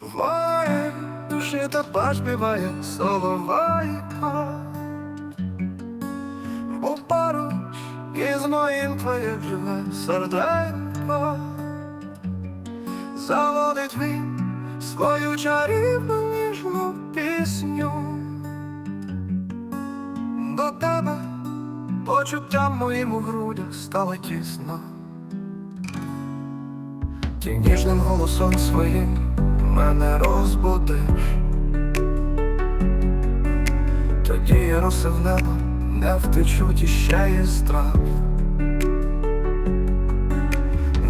В моїй душі тепер співає соловейко Бо поруч із моїм твоє живе серденько. Заводить він свою чарівну ніжну пісню. До тебе почуття моїм у грудях стало тісно. Ти ніжним голосом своїм мене розбудиш Тоді я роси в небо не втечуть іще є страх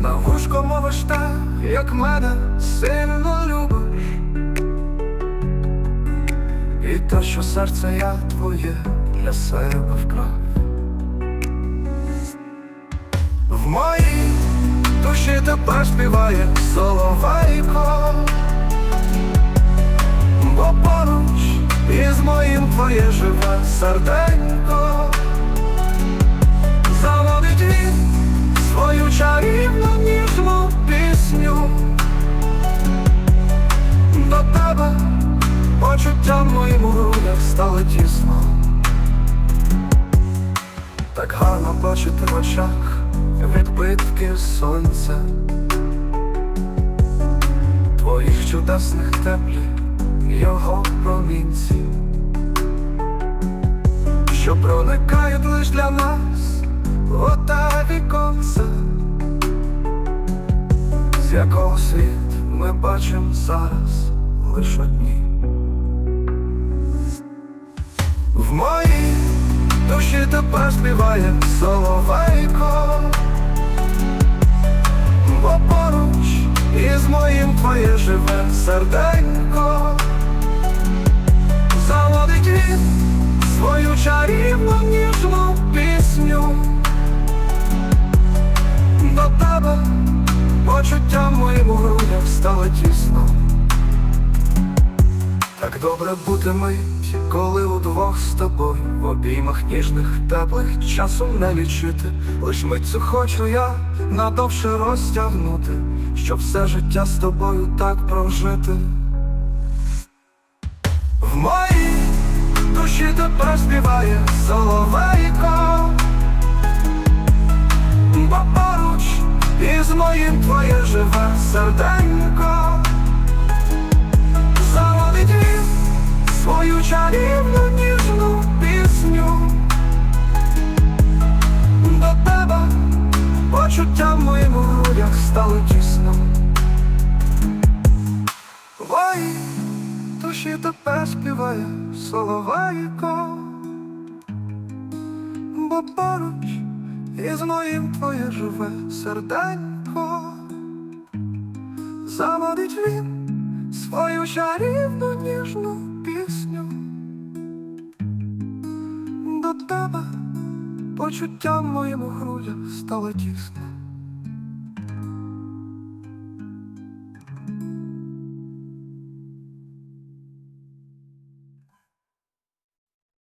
На вушко мовиш так, як мене сильно любиш. І те, що серце я твоє для себе вкрав. В моїй душі тепер співає соловейко серденько. Заводить він свою чарівну ніжну пісню. До тебе почуття моїм у грудях стало тісно. Так гарно бачити в очах відбитки сонця. Твоїх чудесних теплих його промінців Що проникають лиш для нас. В оте віконце З якого світ ми бачимо зараз? Лиш одні. В моїй душі тепер співає соловейко. Бо поруч із моїм твоє живе серденько чарівну ніжну пісню. До тебе почуття моїм у грудях стало тісно. Так добре бути мить, коли удвох з тобою В обіймах ніжних, теплих часом не лічити Лиш мить цю хочу я надовше розтягнути Щоб все життя з тобою так прожити. В моїй душі тепер співає соловейко. Бо поруч із моїм твоє живе серденько. Заводить він свою чарівну ніжну пісню. До тебе почуття в моїм грудях стало душі тепер співає соловейко Бо поруч із моїм твоє живе серденько. Заводить він свою чарівну ніжну пісню. До тебе почуття в моєму грудях стало тісно